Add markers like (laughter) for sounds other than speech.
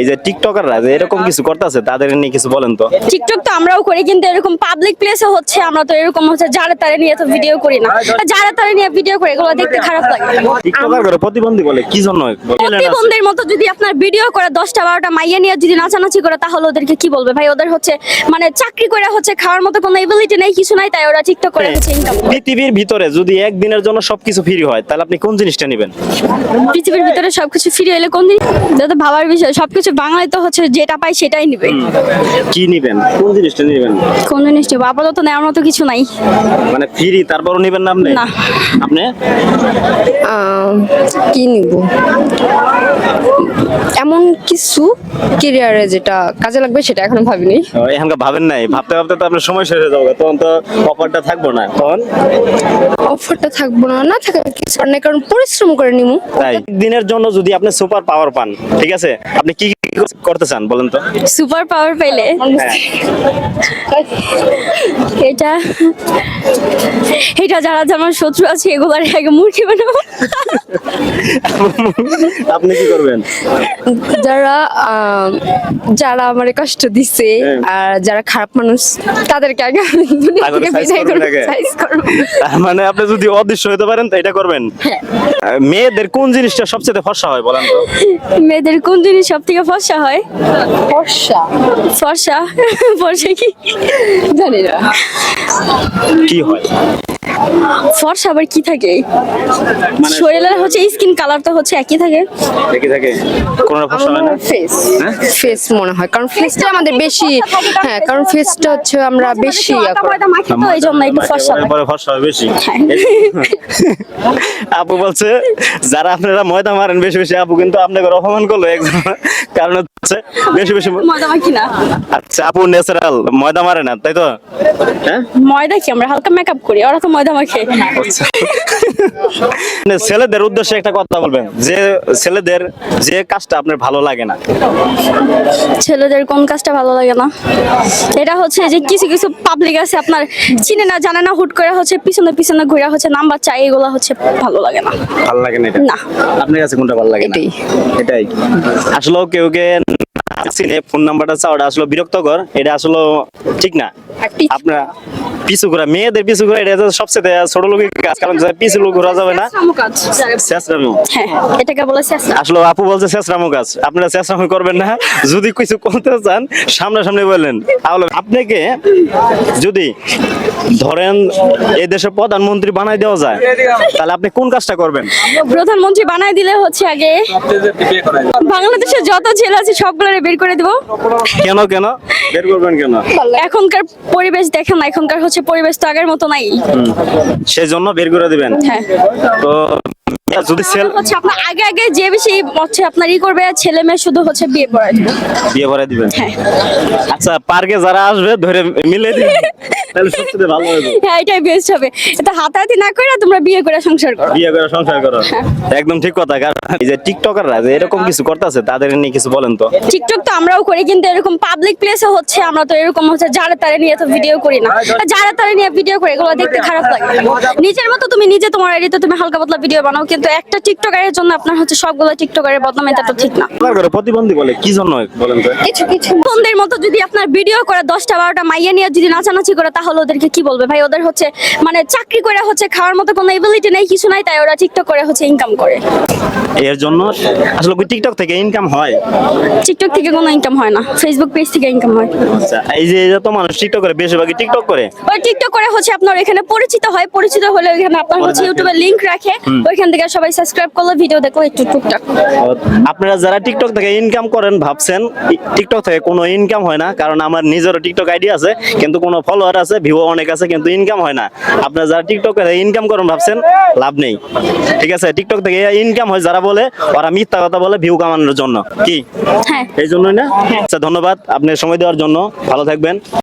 এই যে টিকটকাররা যে এরকম কিছু করতেছে তাদের নিয়ে কিছু বলেন তো। টিকটক তো আমরাও করি কিন্তু এরকম পাবলিক প্লেসে হচ্ছে আমরা তো এরকম হচ্ছে যারা তারা নিয়ে তো ভিডিও করি না। যারা তারা নিয়ে ভিডিও করে এগুলো দেখতে খারাপ লাগে। টিকটকার করে প্রতিবন্ধী বলে কি জন্য প্রতিবন্ধীর মতো যদি আপনার ভিডিও করে দশটা বারোটা মাইয়া নিয়ে যদি নাচানাচি করে তাহলে ওদেরকে কি বলবে? ভাই ওদের হচ্ছে মানে চাকরি করে হচ্ছে খাওয়ার মতো কোনো এবিলিটি নেই কিছু নাই তাই ওরা টিকটক করে হচ্ছে ইনকাম পৃথিবীর ভিতরে যদি একদিনের জন্য সবকিছু ফ্রি হয় তাহলে আপনি কোন জিনিসটা নেবেন? পৃথিবীর ভিতরে সবকিছু ফ্রি এলে কোন জিনিস? ভাবার বিষয় সবকিছু বাংলায় তো হচ্ছে যেটা পাই সেটাই নিবে। কি নিবেন? কোন জিনিসটা নেবেন? কোন জিনিসটা? নেব আপাতত নেওয়ার মতো কিছু নাই। মানে ফ্রি তারপরও নিবেন না আপনি? না। আপনি? আহ, কি নিব? এমন কিছু কেরিয়ারে যেটা কাজে লাগবে সেটা এখনও ভাবিনি। এখানকার ভাবেন নাই। ভাবতে ভাবতে তো আপনার সময় শেষ হয়ে যাবে। তখন তো অফারটা থাকব না। তখন? অফারটা থাকব না না থাকার কিছু নাই, কারণ পরিশ্রম করে নিমু। তাই? দিনের জন্য যদি আপনি সুপার পাওয়ার পান ঠিক আছে? আপনি কি কি করতে চান বলেন তো? সুপার পাওয়ার পেলে এটা এটা যারা যেমন শত্রু আছে এগুলার আগে মূর্তি বানাবো। আপনি কি করবেন? যারা যারা আমার কষ্ট দিছে আর যারা খারাপ মানুষ তাদেরকে আগে বিদায় করব। মানে আপনি যদি অদৃশ্য হতে পারেন তো এটা করবেন। হ্যাঁ। মেয়েদের কোন জিনিসটা সবচেয়ে ফর্সা হয় বলেন তো? মেয়েদের কোন জিনিস সব থেকে ফর্সা হয়? ফর্সা। ফর্সা? ফর্সা কি? জানি না। কি হয়? ফর্সা আবার কি থাকে? মানে শরীরের হচ্ছে স্কিন কালার তো হচ্ছে একই থাকে। থাকে? ফর্সা হয় না? ফেস হ্যাঁ? ফেস মনে হয়। কারণ ফেসটা আমাদের বেশি হ্যাঁ কারণ ফেসটা হচ্ছে আমরা বেশি হয় বেশি। হ্যাঁ। আপু বলছে যারা আপনারা ময়দা মারেন বেশি বেশি আপু কিন্তু আপনাকে অপমান করল একজন কারণ হচ্ছে বেশি বেশি ময়দা মাখি না। আচ্ছা আপু ন্যাচারাল ময়দা মারে না তাই তো? হ্যাঁ? ময়দা কি আমরা হালকা মেকআপ করি ওরা তো ময়দা মাখে। আচ্ছা। মানে ছেলেদের উদ্দেশ্যে একটা কথা বলবেন যে ছেলেদের যে কাজটা আপনার ভালো লাগে না? ছেলেদের কোন কাজটা ভালো লাগে না? এটা হচ্ছে যে কিছু কিছু পাবলিক আছে আপনার চিনে না জানে না হুট করে হচ্ছে পিছনে পিছনে ঘুরে হচ্ছে নাম্বার চাই এগুলো হচ্ছে ভালো লাগে না। ভালো লাগে না এটা? না। আপনার কাছে কোনটা ভালো লাগে না? এটাই। এটাই। আসলে কেউ কে ফোন নাম্বারটা চাওয়াটা আসলে বিরক্তকর এটা আসলে ঠিক না। আপনারা পিছু ঘোরা মেয়েদের পিছু ঘোরা এটা সবচেয়ে ছোট লোকের কাজ কারণ যা পিছু লোক ঘোরা যাবে না শেষরামো হ্যাঁ এটাকে বলে আসলে আপু বলছে শেষরামো কাজ। আপনারা শেষরামো করবেন না। যদি কিছু করতে চান সামনাসামনি বললেন। তাহলে আপনাকে যদি ধরেন এই দেশের প্রধানমন্ত্রী বানাই দেওয়া যায় তাহলে আপনি কোন কাজটা করবেন? প্রধানমন্ত্রী বানাই দিলে হচ্ছে আগে বাংলাদেশের যত ছেলে আছে সবগুলো বের করে দেবো। কেন কেন? বের করবেন কেন? এখনকার পরিবেশ দেখেন এখনকার হচ্ছে পরিবেশ তো আগের মতো নাই। সেই জন্য বের করে দিবেন? হ্যাঁ। তো যদি সেল হচ্ছে আপনার আগে আগে যে বেশি হচ্ছে আপনার ই করবে ছেলে মেয়ে শুধু হচ্ছে বিয়ে পড়ায় বিয়ে করে দিবেন? হ্যাঁ। আচ্ছা পার্কে যারা আসবে ধরে মিলে দিবেন। (laughs) তাহলে সবচেয়ে ভালো হবে হ্যাঁ এটাই বেস্ট হবে। এটা হাতাহাতি না করে তোমরা বিয়ে করে সংসার করো। বিয়ে করে সংসার করো। একদম ঠিক কথা কারণ এই যে টিকটকাররা যে এরকম কিছু করতেছে তাদের নিয়ে কিছু বলেন তো। টিকটক তো আমরাও করি কিন্তু এরকম পাবলিক প্লেসে হচ্ছে আমরা তো এরকম হচ্ছে যারা তারা নিয়ে তো ভিডিও করি না। যারা তারা নিয়ে ভিডিও করে এগুলো দেখতে খারাপ লাগে। নিজের মতো তুমি নিজে তোমার আইডিতে তুমি হালকা পাতলা ভিডিও বানাও কিন্তু একটা টিকটকারের জন্য আপনার হচ্ছে সবগুলো টিকটকারের বদনাম এটা তো ঠিক না। প্রতিবন্ধী বলে কি জন্য বলেন তো? কিছু কিছু বন্ধের মতো যদি আপনার ভিডিও করে দশটা বারোটা মাইয়া নিয়ে যদি নাচানাচি করে তাহলে ওদেরকে কি বলবে? ভাই ওদের হচ্ছে মানে চাকরি করে হচ্ছে খাওয়ার মতো কোনো এবিলিটি নেই কিছু নাই তাই ওরা টিকটক করে হচ্ছে ইনকাম করে। এর জন্য আসলে কি টিকটক থেকে ইনকাম হয়। টিকটক থেকে কোনো ইনকাম হয় না ফেসবুক পেজ থেকে ইনকাম হয়। আচ্ছা এই যে যত মানুষ টিকটক করে বেশিরভাগই টিকটক করে। ওই টিকটক করে হচ্ছে আপনার এখানে পরিচিত হয় পরিচিত হলে ওইখানে আপনার হচ্ছে ইউটিউবে লিংক রাখে ওইখান থেকে সবাই সাবস্ক্রাইব করল ভিডিও দেখল একটু টুকটাক। আপনারা যারা টিকটক থেকে ইনকাম করেন ভাবছেন টিকটক থেকে কোনো ইনকাম হয় না কারণ আমার নিজেরও টিকটক আইডি আছে কিন্তু কোনো ফলোয়ার আছে ভিউ অনেক আছে কিন্তু ইনকাম হয় না। আপনারা যারা টিকটক ইনকাম করেন ভাবছেন লাভ নেই। ঠিক আছে? টিকটক থেকে ইনকাম হয় যারা বলে ওরা মিথ্যা কথা বলে ভিউ কামানোর জন্য। কি? হ্যাঁ। এই জন্যই না? আচ্ছা ধন্যবাদ আপনার সময় দেওয়ার জন্য। ভালো থাকবেন।